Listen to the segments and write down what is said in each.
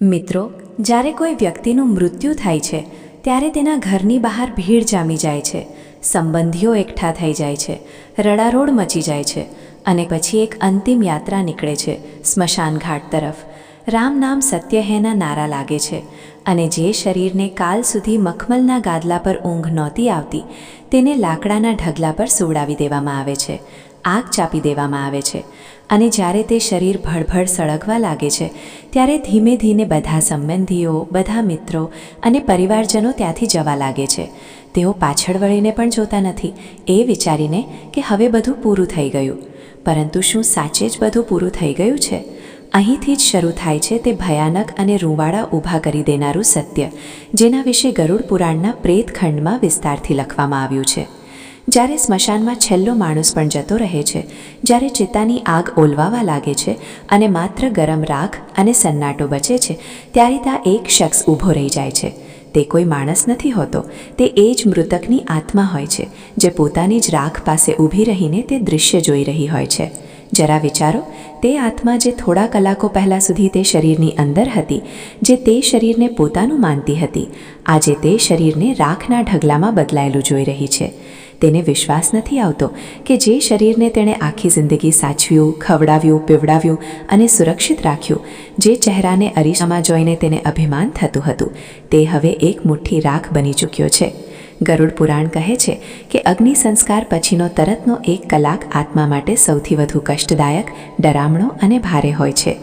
મિત્રો, જ્યારે કોઈ વ્યક્તિનું મૃત્યુ થાય છે, ત્યારે તેના ઘરની બહાર ભીડ જામી જાય છે, સંબંધીઓ એકઠા થઈ જાય છે, રડારોડ મચી જાય છે અને પછી એક અંતિમ યાત્રા નીકળે છે સ્મશાન ઘાટ તરફ. રામ નામ સત્ય હેના નારા લાગે છે અને જે શરીરને કાલ સુધી મખમલના ગાદલા પર ઊંઘ નહોતી આવતી, તેને લાકડાના ઢગલા પર સુવડાવી દેવામાં આવે છે, આગ ચાપી દેવામાં આવે છે અને જ્યારે તે શરીર ભડભડ સળગવા લાગે છે, ત્યારે ધીમે ધીમે બધા સંબંધીઓ, બધા મિત્રો અને પરિવારજનો ત્યાંથી જવા લાગે છે. તેઓ પાછળ વળીને પણ જોતા નથી, એ વિચારીને કે હવે બધું પૂરું થઈ ગયું. પરંતુ શું સાચે જ બધું પૂરું થઈ ગયું છે? અહીંથી જ શરૂ થાય છે તે ભયાનક અને રૂવાડા ઊભા કરી દેનારું સત્ય, જેના વિશે ગરુડ પુરાણના પ્રેત ખંડમાં વિસ્તારથી લખવામાં આવ્યું છે. જ્યારે સ્મશાનમાં છેલ્લો માણસ પણ જતો રહે છે, જ્યારે ચિત્તાની આગ ઓલવાવા લાગે છે અને માત્ર ગરમ રાખ અને સન્નાટો બચે છે, ત્યારે ત્યાં એક શખ્સ ઊભો રહી જાય છે. તે કોઈ માણસ નથી હોતો, તે એ જ મૃતકની આત્મા હોય છે, જે પોતાની જ રાખ પાસે ઊભી રહીને તે દૃશ્ય જોઈ રહી હોય છે. જરા વિચારો, તે આત્મા જે થોડા કલાકો પહેલાં સુધી તે શરીરની અંદર હતી, જે તે શરીરને પોતાનું માનતી હતી, આજે તે શરીરને રાખના ઢગલામાં બદલાયેલું જોઈ રહી છે. તેને વિશ્વાસ નથી આવતો કે જે શરીરને તેણે આખી જિંદગી સાચવ્યું, ખવડાવ્યું, પીવડાવ્યું અને સુરક્ષિત રાખ્યું, જે ચહેરાને અરીસામાં જોઈને તેને અભિમાન થતું હતું, તે હવે એક મુઠ્ઠી રાખ બની ચૂક્યો છે. ગરુડ પુરાણ કહે છે કે અગ્નિ સંસ્કાર પછીનો તરતનો એક કલાક આત્મા માટે સૌથી વધુ કષ્ટદાયક, ડરામણો અને ભારે હોય છે.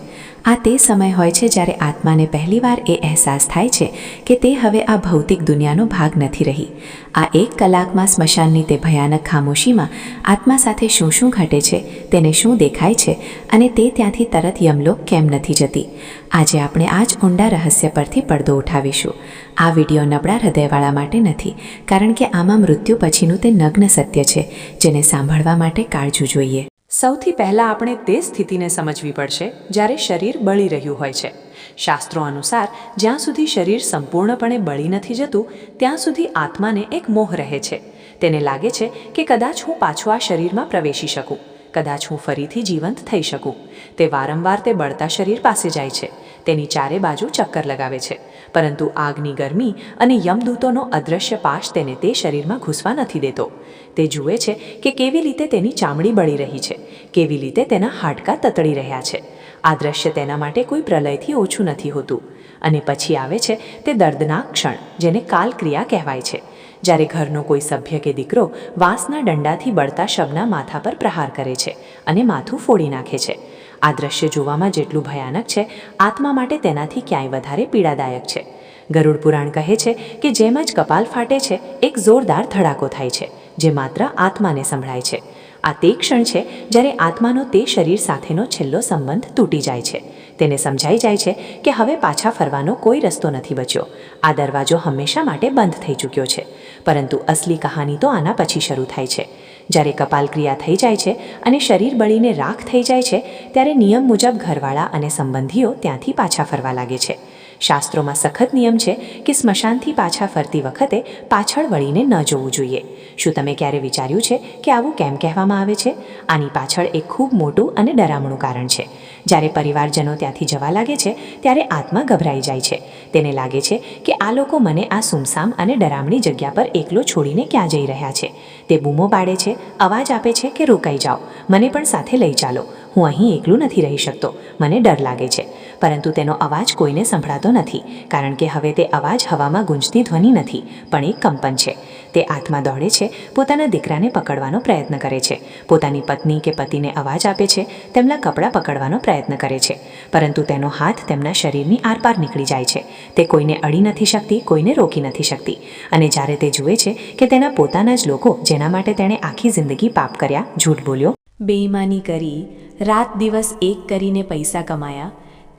આ તે સમય હોય છે જ્યારે આત્માને પહેલીવાર એ અહેસાસ થાય છે કે તે હવે આ ભૌતિક દુનિયાનો ભાગ નથી રહી. આ એક કલાકમાં સ્મશાનની તે ભયાનક ખામોશીમાં આત્મા સાથે શું શું ઘટે છે, તેને શું દેખાય છે અને તે ત્યાંથી તરત યમલોક કેમ નથી જતી? આજે આપણે આ જ ઊંડા રહસ્ય પરથી પડદો ઉઠાવીશું. આ વીડિયો નબળા હૃદયવાળા માટે નથી, કારણ કે આમાં મૃત્યુ પછીનું તે નગ્ન સત્ય છે, જેને સાંભળવા માટે કાળજું જોઈએ. સૌથી પહેલાં આપણે તે સ્થિતિને સમજવી પડશે જ્યારે શરીર બળી રહ્યું હોય છે. શાસ્ત્રો અનુસાર, જ્યાં સુધી શરીર સંપૂર્ણપણે બળી નથી જતું, ત્યાં સુધી આત્માને એક મોહ રહે છે. તેને લાગે છે કે કદાચ હું પાછું આ શરીરમાં પ્રવેશી શકું, કદાચ હું ફરીથી જીવંત થઈ શકું. તે વારંવાર તે બળતા શરીર પાસે જાય છે. તેની ચારે બાજુ ચક્કર લગાવે છે. પરંતુ આગની ગરમી અને યમદૂતોનો અદૃશ્ય પાશ તેને તે શરીરમાં ઘૂસવા નથી દેતો. તે જુએ છે કે કેવી રીતે તેની ચામડી બળી રહી છે, કેવી રીતે તેના હાડકા તતડી રહ્યા છે. આ દ્રશ્ય તેના માટે કોઈ પ્રલયથી ઓછું નથી હોતું. અને પછી આવે છે તે દર્દનાક ક્ષણ, જેને કાલક્રિયા કહેવાય છે. જ્યારે ઘરનો કોઈ સભ્ય કે દીકરો વાંસના દંડાથી બળતા શબના માથા પર પ્રહાર કરે છે અને માથું ફોડી નાખે છે. આ દ્રશ્ય જોવામાં જેટલું ભયાનક છે, આત્મા માટે તેનાથી ક્યાંય વધારે પીડાદાયક છે. ગરુડ પુરાણ કહે છે કે જેમ જ કપાલ ફાટે છે, એક જોરદાર ધડાકો થાય છે. જે માત્ર આત્માને સંભળાય છે. આ તે ક્ષણ છે જ્યારે આત્માનો તે શરીર સાથેનો છેલ્લો સંબંધ તૂટી જાય છે. તેને સમજાઈ જાય છે કે હવે પાછા ફરવાનો કોઈ રસ્તો નથી બચ્યો. આ દરવાજો હંમેશા માટે બંધ થઈ ચૂક્યો છે. પરંતુ અસલી કહાની તો આના પછી શરૂ થાય છે. જ્યારે કપાલક્રિયા થઈ જાય છે અને શરીર બળીને રાખ થઈ જાય છે, ત્યારે નિયમ મુજબ ઘરવાળા અને સંબંધીઓ ત્યાંથી પાછા ફરવા લાગે છે. શાસ્ત્રોમાં સખત નિયમ છે કે સ્મશાનથી પાછા ફરતી વખતે પાછળ વળીને ન જોવું જોઈએ. શું તમે ક્યારે વિચાર્યું છે કે આવું કેમ કહેવામાં આવે છે? આની પાછળ એક ખૂબ મોટું અને ડરામણું કારણ છે. જ્યારે પરિવારજનો ત્યાંથી જવા લાગે છે, ત્યારે આત્મા ગભરાઈ જાય છે. તેને લાગે છે કે આ લોકો મને આ સુમસામ અને ડરામણી જગ્યા પર એકલો છોડીને ક્યાં જઈ રહ્યા છે. તે બૂમો પાડે છે, અવાજ આપે છે કે રોકાઈ જાઓ. મને પણ સાથે લઈ ચાલો. હું અહીં એકલું નથી રહી શકતો. મને ડર લાગે છે. પરંતુ તેનો અવાજ કોઈને સંભળાતો નથી, કારણ કે હવે તે અવાજ હવામાં ગુંજતી ધ્વનિ નથી, પણ એક કંપન છે. તે આત્મા દોડે છે, પોતાના દીકરાને પકડવાનો પ્રયત્ન કરે છે. પોતાની પત્ની કે પતિને અવાજ આપે છે, તેમના કપડાં પકડવાનો પ્રયત્ન કરે છે. પરંતુ તેનો હાથ તેમના શરીરની આરપાર નીકળી જાય છે. તે કોઈને અડી નથી શકતી, કોઈને રોકી નથી શકતી. અને જ્યારે તે જુએ છે કે તેના પોતાના જ લોકો, જેના માટે તેણે આખી જિંદગી પાપ કર્યા, જૂઠ બોલ્યો, બેઈમાની કરી, રાત દિવસ એક કરીને પૈસા કમાયા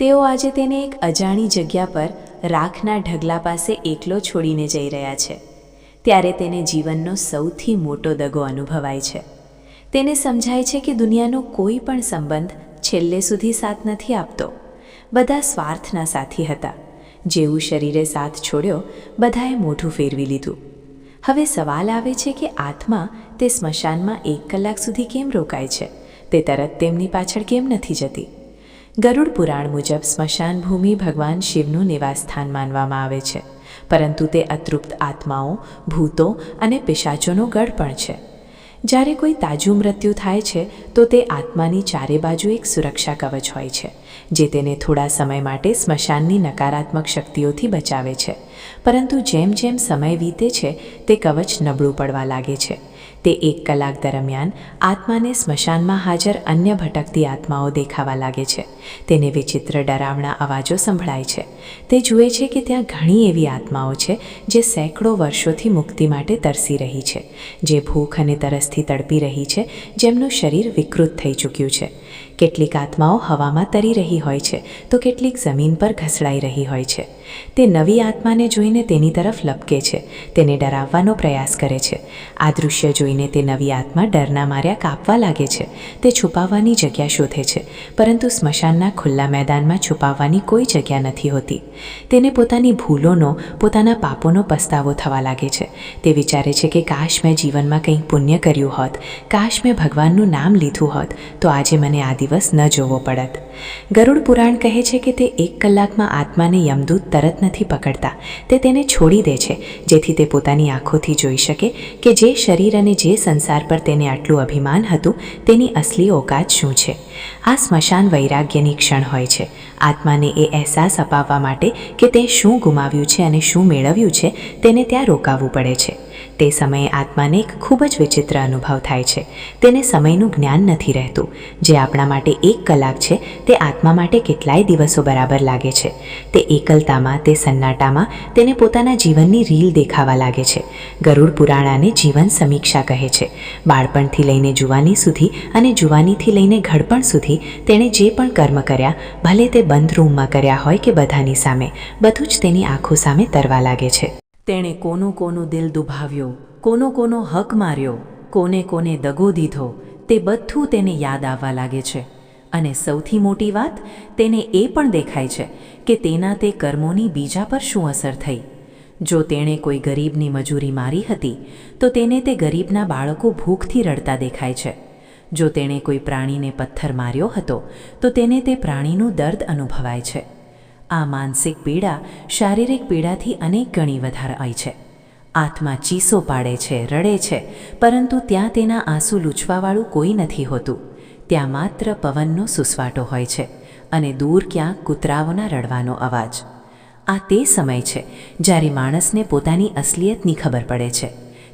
તેઓ આજે તેને એક અજાણી જગ્યા પર રાખના ઢગલા પાસે એકલો છોડીને જઈ રહ્યા છે. ત્યારે તેને જીવનનો સૌથી મોટો દગો અનુભવાય છે. તેને સમજાય છે કે દુનિયાનો કોઈ પણ સંબંધ છેલ્લે સુધી સાથ નથી આપતો. બધા સ્વાર્થના સાથી હતા. જેવું શરીરે સાથ છોડ્યો, બધાએ મોઢું ફેરવી લીધું. હવે સવાલ આવે છે કે આત્મા તે સ્મશાનમાં એક કલાક સુધી કેમ રોકાય છે? તે તરત તેમની પાછળ કેમ નથી જતી? ગરુડ પુરાણ મુજબ સ્મશાન ભૂમિ ભગવાન શિવનું નિવાસસ્થાન માનવામાં આવે છે. પરંતુ તે અતૃપ્ત આત્માઓ, ભૂતો અને પિશાચોનો ગઢ પણ છે. જ્યારે કોઈ તાજું મૃત્યુ થાય છે, તો તે આત્માની ચારે બાજુ એક સુરક્ષા કવચ હોય છે, જે તેને થોડા સમય માટે સ્મશાનની નકારાત્મક શક્તિઓથી બચાવે છે. પરંતુ જેમ જેમ સમય વીતે છે, તે કવચ નબળું પડવા લાગે છે. તે એક કલાક દરમિયાન આત્માને સ્મશાનમાં હાજર અન્ય ભટકતી આત્માઓ દેખાવા લાગે છે. તેને વિચિત્ર ડરાવણા અવાજો સંભળાય છે. તે જુએ છે કે ત્યાં ઘણી એવી આત્માઓ છે જે સેંકડો વર્ષોથી મુક્તિ માટે તરસી રહી છે, જે ભૂખ અને તરસથી તડપી રહી છે, જેમનું શરીર વિકૃત થઈ ચૂક્યું છે. કેટલીક આત્માઓ હવામાં તરી રહી હોય છે તો કેટલીક જમીન પર ઘસડાઈ રહી હોય છે. તે નવી આત્માને જોઈને તેની તરફ લપકે છે. તેને ડરાવવાનો પ્રયાસ કરે છે. આ દૃશ્ય જોઈને તે નવી આત્મા ડરના માર્યા કાપવા લાગે છે. તે છુપાવવાની જગ્યા શોધે છે, પરંતુ સ્મશાનના ખુલ્લા મેદાનમાં છુપાવવાની કોઈ જગ્યા નથી હોતી. તેને પોતાની ભૂલોનો, પોતાના પાપોનો પસ્તાવો થવા લાગે છે. તે વિચારે છે કે કાશ મેં જીવનમાં કંઈક પુણ્ય કર્યું હોત, કાશ મેં ભગવાનનું નામ લીધું હોત, તો આજે મને આ દિવસ ન જોવો પડત. ગરુડ પુરાણ કહે છે કે તે એક કલાકમાં આત્માને યમદૂત તરત નથી પકડતા. તે તેને છોડી દે છે, જેથી તે પોતાની આંખોથી જોઈ શકે કે જે શરીર અને જે સંસાર પર તેને આટલું અભિમાન હતું, તેની અસલી ઓકાત શું છે. આ સ્મશાન વૈરાગ્યની ક્ષણ હોય છે. આત્માને એ અહેસાસ અપાવવા માટે કે તે શું ગુમાવ્યું છે અને શું મેળવ્યું છે, તેને ત્યાં રોકાવવું પડે છે. તે સમયે આત્માને એક ખૂબ જ વિચિત્ર અનુભવ થાય છે. તેને સમયનું જ્ઞાન નથી રહેતું. જે આપણા માટે એક કલાક છે, તે આત્મા માટે કેટલાય દિવસો બરાબર લાગે છે. તે એકલતામાં, તે સન્નાટામાં, તેને પોતાના જીવનની રીલ દેખાવા લાગે છે. ગરુડ પુરાણાને જીવન સમીક્ષા કહે છે. બાળપણથી લઈને જુવાની સુધી અને જુવાનીથી લઈને ઘડપણ સુધી તેણે જે પણ કર્મ કર્યા, ભલે તે બંધ રૂમમાં કર્યા હોય કે બધાની સામે, બધું જ તેની આંખો સામે તરવા લાગે છે. તેણે કોનું કોનું દિલ દુભાવ્યો, કોનો કોનો હક માર્યો, કોને કોને દગો દીધો, તે બધું તેને યાદ આવવા લાગે છે. અને સૌથી મોટી વાત, તેને એ પણ દેખાય છે કે તેના તે કર્મોની બીજા પર શું અસર થઈ. જો તેણે કોઈ ગરીબની મજૂરી મારી હતી, તો તેને તે ગરીબના બાળકો ભૂખથી રડતા દેખાય છે. જો તેણે કોઈ પ્રાણીને પથ્થર માર્યો હતો, તો તેને તે પ્રાણીનું દર્દ અનુભવાય છે. આ માનસિક પીડા શારીરિક પીડાથી અનેક ગણી વધારે હોય છે. આત્મા ચીસો પાડે છે, રડે છે, પરંતુ ત્યાં તેના આંસુ લૂછવાવાળું કોઈ નથી હોતું. ત્યાં માત્ર પવનનો સુસવાટો હોય છે અને દૂર ક્યાંક કૂતરાઓના રડવાનો અવાજ. આ તે સમય છે જ્યારે માણસને પોતાની અસલિયતની ખબર પડે છે.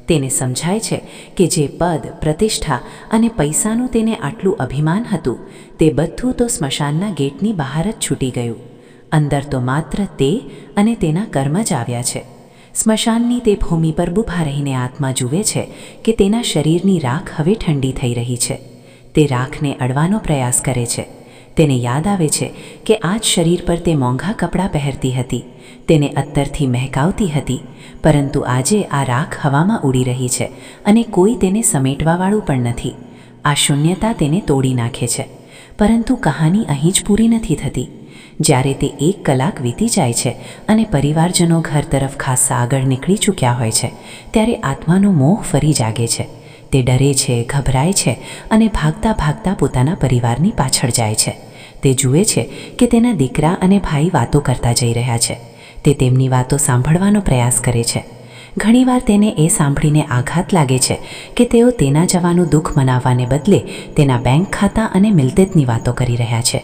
તેને સમજાય છે કે જે પદ, પ્રતિષ્ઠા અને પૈસાનું તેને આટલું અભિમાન હતું, તે બધું તો સ્મશાનના ગેટની બહાર જ છૂટી ગયું. અંદર તો માત્ર તે અને તેના કર્મ જ આવ્યા છે. સ્મશાનની તે ભૂમિ પર બુભા રહીને આત્મા જુએ છે કે તેના શરીરની રાખ હવે ઠંડી થઈ રહી છે. તે રાખને અડવાનો પ્રયાસ કરે છે. તેને યાદ આવે છે કે આ જ શરીર પર તે મોંઘા કપડાં પહેરતી હતી. તેને અત્તરથી મહેકાવતી હતી, પરંતુ આજે આ રાખ હવામાં ઉડી રહી છે અને કોઈ તેને સમેટવાવાળું પણ નથી. આ શૂન્યતા તેને તોડી નાખે છે. પરંતુ કહાની અહીં જ પૂરી નથી થતી. જ્યારે તે એક કલાક વીતી જાય છે અને પરિવારજનો ઘર તરફ ખાસ્સા આગળ નીકળી ચૂક્યા હોય છે, ત્યારે આત્માનો મોહ ફરી જાગે છે. તે ડરે છે, ગભરાય છે અને ભાગતા ભાગતા પોતાના પરિવારની પાછળ જાય છે. તે જુએ છે કે તેના દીકરા અને ભાઈ વાતો કરતા જઈ રહ્યા છે. તે તેમની વાતો સાંભળવાનો પ્રયાસ કરે છે. ઘણીવાર તેને એ સાંભળીને આઘાત લાગે છે કે તેઓ તેના જવાનું દુઃખ મનાવવાને બદલે તેના બેંક ખાતા અને મિલકતની વાતો કરી રહ્યા છે.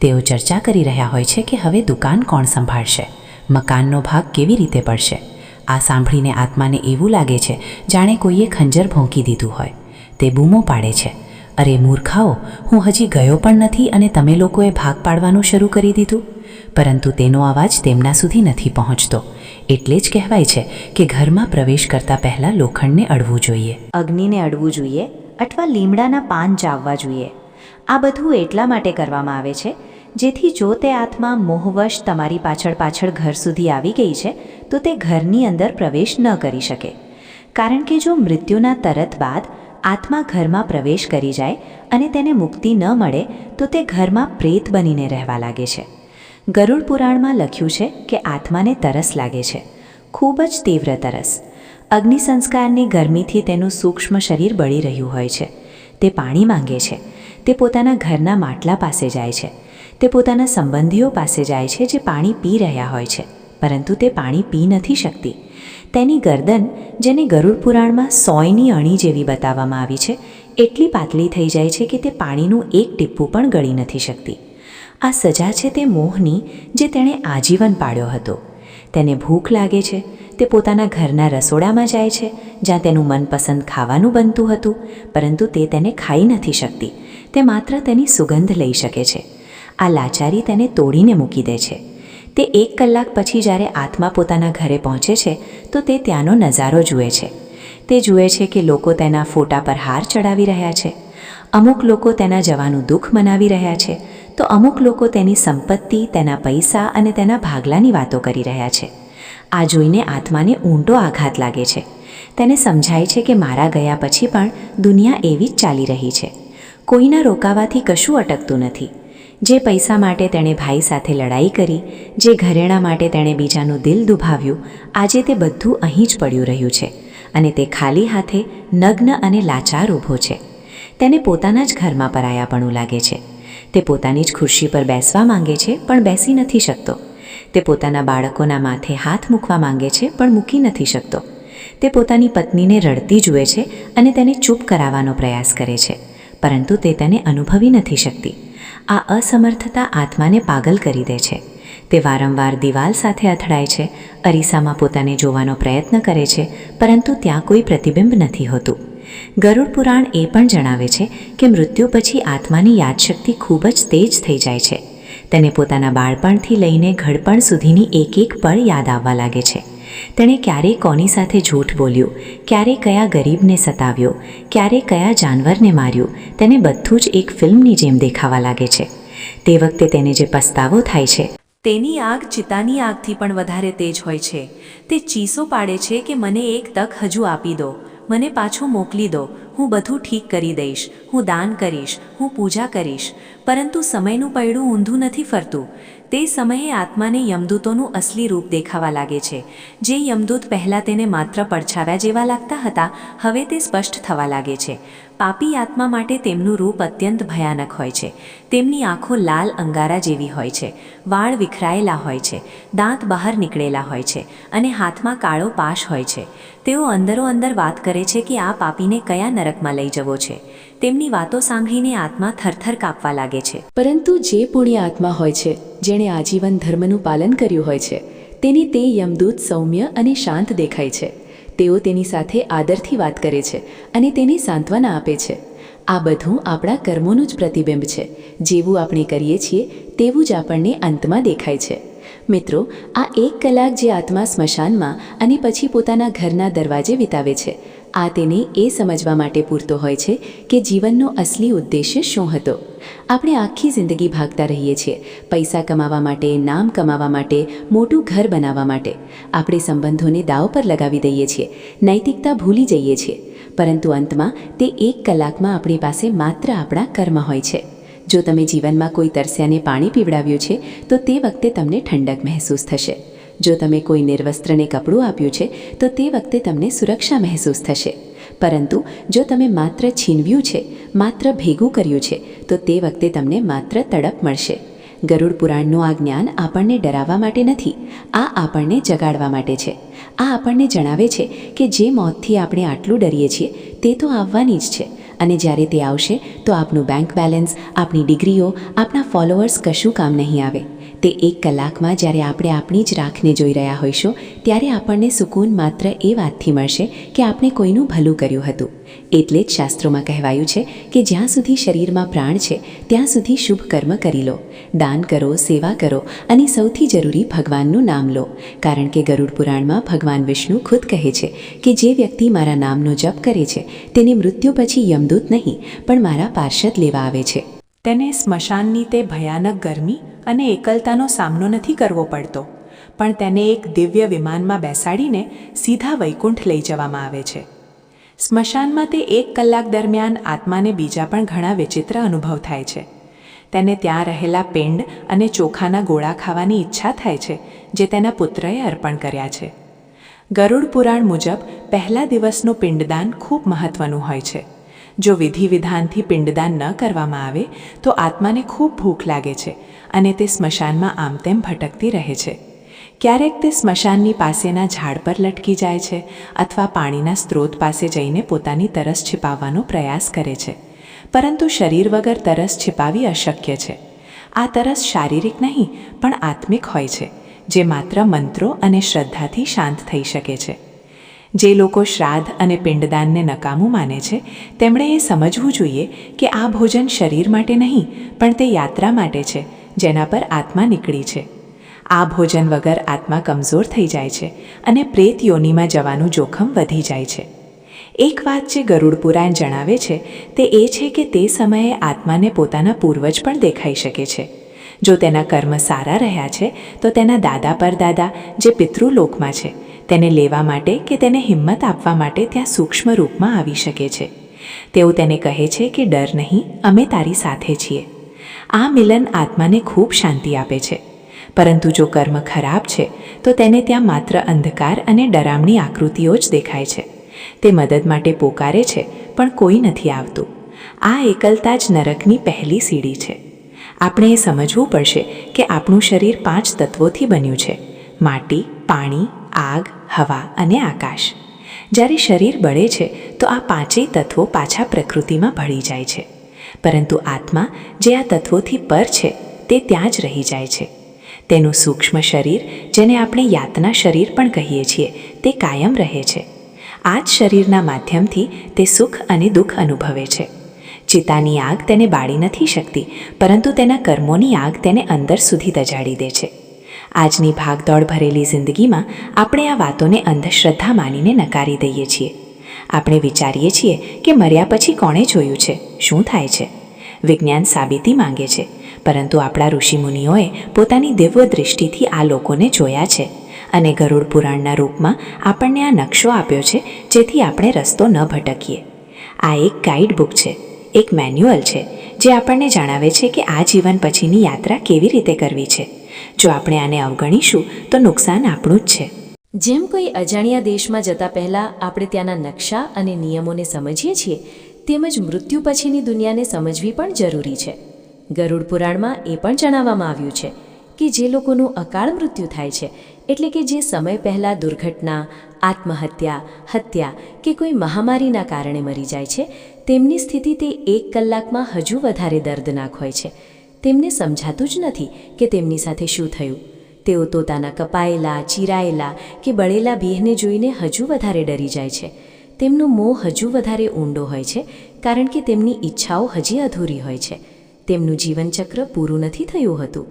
તેઓ ચર્ચા કરી રહ્યા હોય છે કે હવે દુકાન કોણ સંભાળશે? મકાનનો ભાગ કેવી રીતે પડશે? આ સાંભળીને આત્માને એવું લાગે છે, જાણે કોઈએ ખંજર ભોંકી દીધું હોય. તે બૂમો પાડે છે. અરે મૂર્ખાઓ, હું હજી ગયો પણ નથી અને તમે લોકોએ ભાગ પાડવાનું શરૂ કરી દીધું? પરંતુ તેનો અવાજ તેમના સુધી નથી પહોંચતો. એટલે જ કહેવાય છે કે ઘરમાં પ્રવેશ કરતા પહેલાં લોખંડને અડવું જોઈએ. અગ્નિને અડવું જોઈએ અથવા લીમડાના પાન ચાવવા જોઈએ. આ બધું એટલા માટે કરવામાં આવે છે, જેથી જો તે આત્મા મોહવશ તમારી પાછળ પાછળ ઘર સુધી આવી ગઈ છે, તો તે ઘરની અંદર પ્રવેશ ન કરી શકે. કારણ કે જો મૃત્યુના તરત બાદ આત્મા ઘરમાં પ્રવેશ કરી જાય અને તેને મુક્તિ ન મળે, તો તે ઘરમાં પ્રેત બનીને રહેવા લાગે છે. ગરુડ પુરાણમાં લખ્યું છે કે આત્માને તરસ લાગે છે. ખૂબ જ તીવ્ર તરસ. અગ્નિ સંસ્કારની ગરમીથી તેનું સૂક્ષ્મ શરીર બળી રહ્યું હોય છે. તે પાણી માંગે છે. તે પોતાના ઘરના માટલા પાસે જાય છે. તે પોતાના સંબંધીઓ પાસે જાય છે જે પાણી પી રહ્યા હોય છે, પરંતુ તે પાણી પી નથી શકતી. તેની ગરદન, જેને ગરુડ પુરાણમાં સોયની અણી જેવી બતાવવામાં આવી છે, એટલી પાતળી થઈ જાય છે કે તે પાણીનું એક ટીપું પણ ગળી નથી શકતી. આ સજા છે તે મોહની, જે તેણે આજીવન પાડ્યો હતો. તેને ભૂખ લાગે છે. તે પોતાના ઘરના રસોડામાં જાય છે, જ્યાં તેનું મનપસંદ ખાવાનું બનતું હતું, પરંતુ તે તેને ખાઈ નથી શકતી. તે માત્ર તેની સુગંધ લઈ શકે છે. આ લાચારી તેને તોડીને મૂકી દે છે. તે એક કલાક પછી જ્યારે આત્મા પોતાના ઘરે પહોંચે છે, તો તે ત્યાંનો નજારો જુએ છે. તે જુએ છે કે લોકો તેના ફોટા પર હાર ચડાવી રહ્યા છે. અમુક લોકો તેના જવાનું દુઃખ મનાવી રહ્યા છે, તો અમુક લોકો તેની સંપત્તિ, તેના પૈસા અને તેના ભાગલાની વાતો કરી રહ્યા છે. આ જોઈને આત્માને ઊંડો આઘાત લાગે છે. તેને સમજાય છે કે મારા ગયા પછી પણ દુનિયા એવી જ ચાલી રહી છે. કોઈના રોકાવાથી કશું અટકતું નથી. જે પૈસા માટે તેણે ભાઈ સાથે લડાઈ કરી, જે ઘરેણાં માટે તેણે બીજાનું દિલ દુભાવ્યું, આજે તે બધું અહીં જ પડ્યું રહ્યું છે અને તે ખાલી હાથે નગ્ન અને લાચાર ઊભો છે. તેને પોતાના જ ઘરમાં પરાયાપણું લાગે છે. તે પોતાની જ ખુરશી પર બેસવા માંગે છે, પણ બેસી નથી શકતો. તે પોતાના બાળકોના માથે હાથ મૂકવા માંગે છે, પણ મૂકી નથી શકતો. તે પોતાની પત્નીને રડતી જુએ છે અને તેને ચૂપ કરાવવાનો પ્રયાસ કરે છે. પરંતુ તે તેને અનુભવી નથી શકતી. આ અસમર્થતા આત્માને પાગલ કરી દે છે. તે વારંવાર દિવાલ સાથે અથડાય છે, અરીસામાં પોતાને જોવાનો પ્રયત્ન કરે છે, પરંતુ ત્યાં કોઈ પ્રતિબિંબ નથી હોતું. ગરુડ પુરાણ એ પણ જણાવે છે કે મૃત્યુ પછી આત્માની યાદશક્તિ ખૂબ જ તેજ થઈ જાય છે. તેને પોતાના બાળપણથી લઈને ઘડપણ સુધીની એક એક પળ યાદ આવવા લાગે છે. તેણે ક્યારે કોની સાથે જૂઠ બોલ્યું? ક્યારે કયા ગરીબને સતાવ્યો? ક્યારે કયા જાનવરને માર્યું? તેને બધું જ એક ફિલ્મની જેમ દેખાવા લાગે છે. તે વખતે તેને જે પસ્તાવો થાય છે, તેની આગ ચિતાની આગથી પણ વધારે તેજ હોય છે. તે ચીસો પાડે છે કે મને એક તક હજુ આપી દો. મને પાછું મોકલી દો. હું બધું ઠીક કરી દઈશ. હું દાન કરીશ. હું પૂજા કરીશ. પરંતુ સમયનું પૈડું ઊંધું નથી ફરતું. તે સમયે આત્માને યમદૂતોનું અસલી રૂપ દેખાવા લાગે છે. જે યમદૂત પહેલાં તેને માત્ર પડછાવ્યા જેવા લાગતા હતા, હવે તે સ્પષ્ટ થવા લાગે છે. પાપી આત્મા માટે તેમનું રૂપ અત્યંત ભયાનક હોય છે. તેમની આંખો લાલ અંગારા જેવી હોય છે. વાળ વિખરાયેલા હોય છે. દાંત બહાર નીકળેલા હોય છે અને હાથમાં કાળો પાશ હોય છે. તેઓ અંદરો અંદર વાત કરે છે કે આ પાપીને કયા નરકમાં લઈ જવો છે. તેમની વાતો સાંભળીને આત્મા થરથર કાપવા લાગે છે. પરંતુ જે પુણ્ય આત્મા હોય છે, જેણે આજીવન ધર્મનું પાલન કર્યું હોય છે, તેની તે યમદૂત સૌમ્ય અને શાંત દેખાય છે. તેઓ તેની સાથે આદરથી વાત કરે છે અને તેને સાંત્વના આપે છે. આ બધું આપણા કર્મોનું જ પ્રતિબિંબ છે. જેવું આપણે કરીએ છીએ, તેવું જ આપણને અંતમાં દેખાય છે. મિત્રો, આ એક કલાક જે આત્મા સ્મશાનમાં અને પછી પોતાના ઘરના દરવાજે વિતાવે છે. આ તેને એ સમજવા માટે પૂરતો હોય છે કે જીવનનો અસલી ઉદ્દેશ્ય શું હતો. આપણે આખી જિંદગી ભાગતા રહીએ છીએ, પૈસા કમાવા માટે, નામ કમાવા માટે, મોટું ઘર બનાવવા માટે. આપણે સંબંધોને દાવ પર લગાવી દઈએ છીએ, નૈતિકતા ભૂલી જઈએ છીએ. પરંતુ અંતમાં, તે એક કલાકમાં આપણી પાસે માત્ર આપણા કર્મ હોય છે. જો તમે જીવનમાં કોઈ તરસ્યાને પાણી પીવડાવ્યું છે, તો તે વખતે તમને ઠંડક મહેસૂસ થશે. જો તમે કોઈ નિર્વસ્ત્રને કપડું આપ્યું છે, તો તે વખતે તમને સુરક્ષા મહેસૂસ થશે. પરંતુ જો તમે માત્ર છીનવ્યું છે, માત્ર ભેગું કર્યું છે, તો તે વખતે તમને માત્ર તડપ મળશે. ગરુડ પુરાણનું આ જ્ઞાન આપણને ડરાવવા માટે નથી, આ આપણને જગાડવા માટે છે. આ આપણને જણાવે છે કે જે મોતથી આપણે આટલું ડરીએ છીએ, તે તો આવવાની જ છે. અને જ્યારે તે આવશે, તો આપણું બેંક બેલેન્સ આપણી ડિગ્રીઓ આપણા ફોલોઅર્સ કશું કામ નહીં આવે. તે એક કલાકમાં જ્યારે આપણે આપણી જ રાખને જોઈ રહ્યા હોઈશું, ત્યારે આપણને સુકૂન માત્ર એ વાતથી મળશે કે આપણે કોઈનું ભલું કર્યું હતું. એટલે જ શાસ્ત્રોમાં કહેવાયું છે કે જ્યાં સુધી શરીરમાં પ્રાણ છે, ત્યાં સુધી શુભ કર્મ કરી લો. દાન કરો, સેવા કરો અને સૌથી જરૂરી ભગવાનનું નામ લો. કારણ કે ગરુડ પુરાણમાં ભગવાન વિષ્ણુ ખુદ કહે છે કે જે વ્યક્તિ મારા નામનો જપ કરે છે, તેને મૃત્યુ પછી યમદૂત નહીં, પણ મારા પાર્ષદ લેવા આવે છે. તેને સ્મશાનની તે ભયાનક ગરમી અને એકલતાનો સામનો નથી કરવો પડતો, પણ તેને એક દિવ્ય વિમાનમાં બેસાડીને સીધા વૈકુંઠ લઈ જવામાં આવે છે. સ્મશાનમાં તે એક કલાક દરમિયાન આત્માને બીજા પણ ઘણા વિચિત્ર અનુભવ થાય છે. તેને ત્યાં રહેલા પિંડ અને ચોખાના ગોળા ખાવાની ઈચ્છા થાય છે, જે તેના પુત્રએ અર્પણ કર્યા છે. ગરુડ પુરાણ મુજબ પહેલા દિવસનું પિંડદાન ખૂબ મહત્વનું હોય છે. જો વિધિ વિધાનથી પિંડદાન ન કરવામાં આવે, તો આત્માને ખૂબ ભૂખ લાગે છે અને તે સ્મશાનમાં આમ તેમ ભટકતી રહે છે. ક્યારેક તે સ્મશાનની પાસેના ઝાડ પર લટકી જાય છે અથવા પાણીના સ્ત્રોત પાસે જઈને પોતાની તરસ છિપાવવાનો પ્રયાસ કરે છે. પરંતુ શરીર વગર તરસ છિપાવી અશક્ય છે. આ તરસ શારીરિક નહીં, પણ આત્મિક હોય છે, જે માત્ર મંત્રો અને શ્રદ્ધાથી શાંત થઈ શકે છે. જે લોકો શ્રાદ્ધ અને પિંડદાનને નકામું માને છે, તેમણે એ સમજવું જોઈએ કે આ ભોજન શરીર માટે નહીં, પણ તે યાત્રા માટે છે જેના પર આત્મા નીકળી છે. આ ભોજન વગર આત્મા કમજોર થઈ જાય છે અને પ્રેત યોનિમાં જવાનું જોખમ વધી જાય છે. એક વાત જે ગરુડ પુરાણ જણાવે છે, તે એ છે કે તે સમયે આત્માને પોતાના પૂર્વજ પણ દેખાઈ શકે છે. જો તેના કર્મ સારા રહ્યા છે, તો તેના દાદા પરદાદા, જે પિતૃલોકમાં છે, તેને લેવા માટે કે તેને હિંમત આપવા માટે ત્યાં સૂક્ષ્મ રૂપમાં આવી શકે છે. તેઓ તેને કહે છે કે, ડર નહીં, અમે તારી સાથે છીએ. આ મિલન આત્માને ખૂબ શાંતિ આપે છે. પરંતુ જો કર્મ ખરાબ છે, તો તેને ત્યાં માત્ર અંધકાર અને ડરામણી આકૃતિઓ જ દેખાય છે. તે મદદ માટે પોકારે છે, પણ કોઈ નથી આવતું. આ એકલતા જ નરકની પહેલી સીડી છે. આપણે એ સમજવું પડશે કે આપણું શરીર પાંચ તત્વોથી બન્યું છે. માટી, પાણી, આગ, હવા અને આકાશ. જ્યારે શરીર બળે છે, તો આ પાંચેય તત્વો પાછા પ્રકૃતિમાં ભળી જાય છે. પરંતુ આત્મા જે આ તત્વોથી પર છે, તે ત્યાં જ રહી જાય છે. તેનું સૂક્ષ્મ શરીર, જેને આપણે યાતના શરીર પણ કહીએ છીએ, તે કાયમ રહે છે. આ જ શરીરના માધ્યમથી તે સુખ અને દુઃખ અનુભવે છે. ચિતાની આગ તેને બાળી નથી શકતી, પરંતુ તેના કર્મોની આગ તેને અંદર સુધી દજાડી દે છે. આજની ભાગદોડ ભરેલી જિંદગીમાં આપણે આ વાતોને અંધશ્રદ્ધા માનીને નકારી દઈએ છીએ. આપણે વિચારીએ છીએ કે મર્યા પછી કોણે જોયું છે? શું થાય છે? વિજ્ઞાન સાબિતી માંગે છે. પરંતુ આપણા ઋષિમુનિઓએ પોતાની દિવ્ય દૃષ્ટિથી આ લોકોને જોયા છે અને ગરુડ પુરાણના રૂપમાં આપણને આ નકશો આપ્યો છે જેથી આપણે રસ્તો ન ભટકીએ. આ એક ગાઈડ બુક છે, એક મેન્યુઅલ છે, જે આપણને જણાવે છે કે આ જીવન પછીની યાત્રા કેવી રીતે કરવી છે. જો આપણે આને અવગણીશું તો નુકસાન આપણું જ છે. જેમ કોઈ અજાણ્યા દેશમાં જતા પહેલાં આપણે ત્યાંના નકશા અને નિયમોને સમજીએ છીએ, તેમજ મૃત્યુ પછીની દુનિયાને સમજવી પણ જરૂરી છે. ગરુડ પુરાણમાં એ પણ જણાવવામાં આવ્યું છે કે જે લોકોનું અકાળ મૃત્યુ થાય છે, એટલે કે જે સમય પહેલાં દુર્ઘટના, આત્મહત્યા, હત્યા કે કોઈ મહામારીના કારણે મરી જાય છે, તેમની સ્થિતિ તે એક કલાકમાં હજુ વધારે દર્દનાક હોય છે. તેમને સમજાતું જ નથી કે તેમની સાથે શું થયું. તેઓ તોતાના કપાયેલા, ચીરાયેલા કે બળેલા બિહને જોઈને હજુ વધારે ડરી જાય છે. તેમનો મોહ હજુ વધારે ઊંડો હોય છે, કારણ કે તેમની ઈચ્છાઓ હજી અધૂરી હોય છે. તેમનું જીવનચક્ર પૂરું નથી થયું હતું.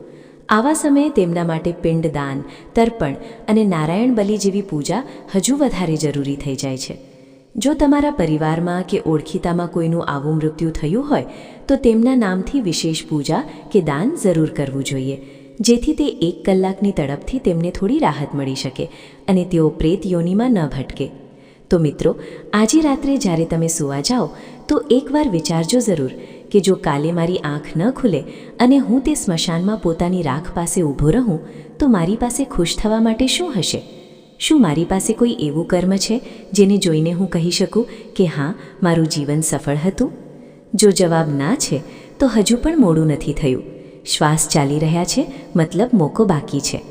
આવા સમયે તેમના માટે પિંડદાન, તર્પણ અને નારાયણ બલિ જેવી પૂજા હજુ વધારે જરૂરી થઈ જાય છે. જો તમારા પરિવારમાં કે ઓળખીતામાં કોઈનું આવું મૃત્યુ થયું હોય, તો તેમના નામથી વિશેષ પૂજા કે દાન જરૂર કરવું જોઈએ. જેથી તે એક કલાકની તડપથી તેમને થોડી રાહત મળી શકે અને તેઓ પ્રેત યોનિમાં ન ભટકે. તો મિત્રો, આજે રાત્રે જ્યારે તમે સૂવા જાઓ, તો એકવાર વિચારજો જરૂર કે જો કાલે મારી આંખ ન ખુલે અને હું તે સ્મશાનમાં પોતાની રાખ પાસે ઊભો રહું, તો મારી પાસે ખુશ થવા માટે શું હશે? શું મારી પાસે કોઈ એવું કર્મ છે જેને જોઈને હું કહી શકું કે હા, મારું જીવન સફળ હતું? જો જવાબ ના છે, તો હજુ પણ મોડું નથી થયું. શ્વાસ ચાલી રહ્યા છે, મતલબ મોકો બાકી છે.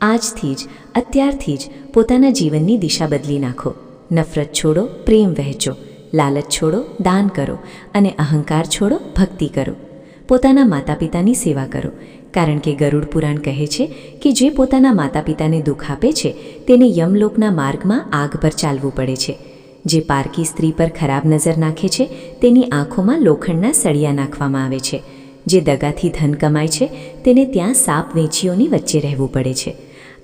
આજથી જ, અત્યારથી જ પોતાના જીવનની દિશા બદલી નાખો. નફરત છોડો, પ્રેમ વહેંચો. લાલચ છોડો, દાન કરો. અને અહંકાર છોડો, ભક્તિ કરો. પોતાના માતા પિતાની સેવા કરો. કારણ કે ગરુડ પુરાણ કહે છે કે જે પોતાના માતા પિતાને દુઃખ આપે છે, તેને યમલોકના માર્ગમાં આગ પર ચાલવું પડે છે. જે પારકી સ્ત્રી પર ખરાબ નજર નાખે છે, તેની આંખોમાં લોખંડના સળિયા નાખવામાં આવે છે. જે દગાથી ધન કમાય છે, તેને ત્યાં સાપ વેચીઓની વચ્ચે રહેવું પડે છે.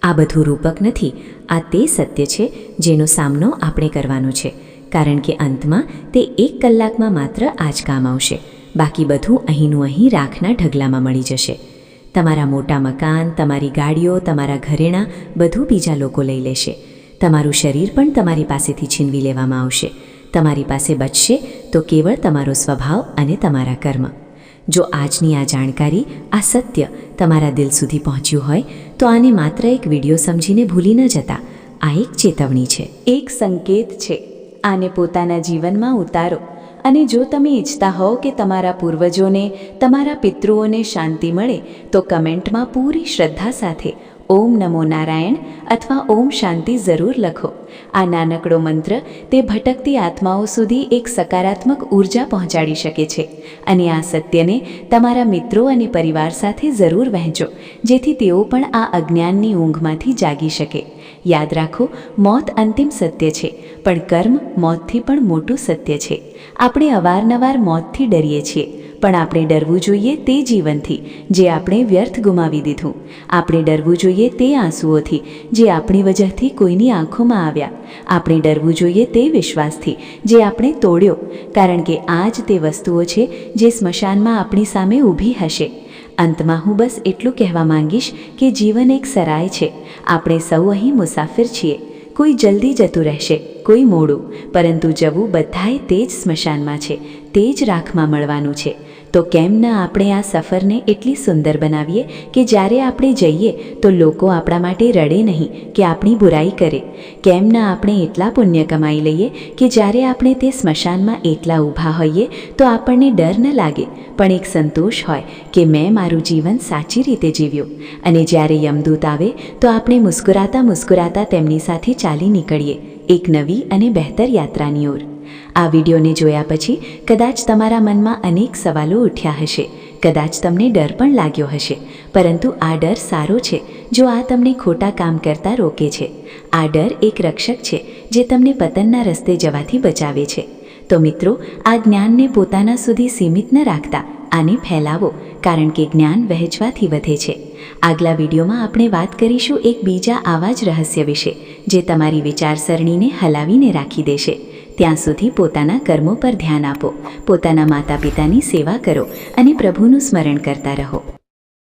આ બધું રૂપક નથી, આ તે સત્ય છે, જેનો સામનો આપણે કરવાનો છે. કારણ કે અંતમાં તે એક કલાકમાં માત્ર આ જ કામ આવશે. બાકી બધું અહીંનું અહીં રાખના ઢગલામાં મળી જશે. તમારા મોટા મકાન, તમારી ગાડીઓ, તમારા ઘરેણાં બધું બીજા લોકો લઈ લેશે. તમારું શરીર પણ તમારી પાસેથી છીનવી લેવામાં આવશે. તમારી પાસે બચશે તો કેવળ તમારો સ્વભાવ અને તમારા કર્મ. જો આજની આ જાણકારી આ સત્ય તમારા દિલ સુધી પહોંચ્યું હોય, તો આને માત્ર એક વીડિયો સમજીને ભૂલી ન જતા. આ એક ચેતવણી છે. એક સંકેત છે. આને પોતાના જીવનમાં ઉતારો. અને જો તમે ઈચ્છતા હોવ કે તમારા પૂર્વજોને, તમારા પિતૃઓને શાંતિ મળે, તો કમેન્ટમાં પૂરી શ્રદ્ધા સાથે ઓમ નમો નારાયણ અથવા ઓમ શાંતિ જરૂર લખો. આ નાનકડો મંત્ર તે ભટકતી આત્માઓ સુધી એક સકારાત્મક ઊર્જા પહોંચાડી શકે છે અને આ સત્યને તમારા મિત્રો અને પરિવાર સાથે જરૂર વહેંચો, જેથી તેઓ પણ આ અજ્ઞાનની ઊંઘમાંથી જાગી શકે. યાદ રાખો, મોત અંતિમ સત્ય છે, પણ કર્મ મોતથી પણ મોટું સત્ય છે. આપણે અવારનવાર મોતથી ડરીએ છીએ. પણ આપણે ડરવું જોઈએ તે જીવનથી, જે આપણે વ્યર્થ ગુમાવી દીધું. આપણે ડરવું જોઈએ તે આંસુઓથી, જે આપણી વજહથી કોઈની આંખોમાં આવ્યા. આપણે ડરવું જોઈએ તે વિશ્વાસથી, જે આપણે તોડ્યો, કારણ કે આ જ તે વસ્તુઓ છે જે સ્મશાનમાં આપણી સામે ઊભી હશે. અંતમાં હું બસ એટલું કહેવા માંગીશ કે જીવન એક સરાય છે. આપણે સૌ અહીં મુસાફિર છીએ. કોઈ જલ્દી જતું રહેશે, કોઈ મોડું, પરંતુ જવું બધાએ તે જ સ્મશાનમાં છે, તે જ રાખમાં મળવાનું છે. તો કેમ ના આપણે આ સફરને એટલી સુંદર બનાવીએ કે જ્યારે આપણે જઈએ તો લોકો આપણા માટે રડે નહીં કે આપણી બુરાઈ કરે? કેમ ન આપણે એટલા પુણ્ય કમાઈ લઈએ કે જ્યારે આપણે તે સ્મશાનમાં એટલા ઊભા હોઈએ તો આપણને ડર ન લાગે, પણ એક સંતોષ હોય કે મેં મારું જીવન સાચી રીતે જીવ્યું. અને જ્યારે યમદૂત આવે તો આપણે મુસ્કુરાતા મુસ્કુરાતા તેમની સાથે ચાલી નીકળીએ, એક નવી અને બહેતર યાત્રાની ઓર. આ વિડીયોને જોયા પછી કદાચ તમારા મનમાં અનેક સવાલો ઉઠ્યા હશે. કદાચ તમને ડર પણ લાગ્યો હશે. પરંતુ આ ડર સારો છે જો આ તમને ખોટા કામ કરતા રોકે છે. આ ડર એક રક્ષક છે જે તમને પતનના રસ્તે જવાથી બચાવે છે. તો મિત્રો, આ જ્ઞાનને પોતાના સુધી સીમિત ન રાખતા આને ફેલાવો, કારણ કે જ્ઞાન વહેંચવાથી વધે છે. આગલા વિડીયોમાં આપણે વાત કરીશું એક બીજા આવા જ રહસ્ય વિશે, જે તમારી વિચારસરણીને હલાવીને રાખી દેશે. ત્યાં સુધી પોતાના કર્મો પર ધ્યાન આપો. પોતાના માતા પિતાની સેવા કરો અને પ્રભુનું સ્મરણ કરતા રહો.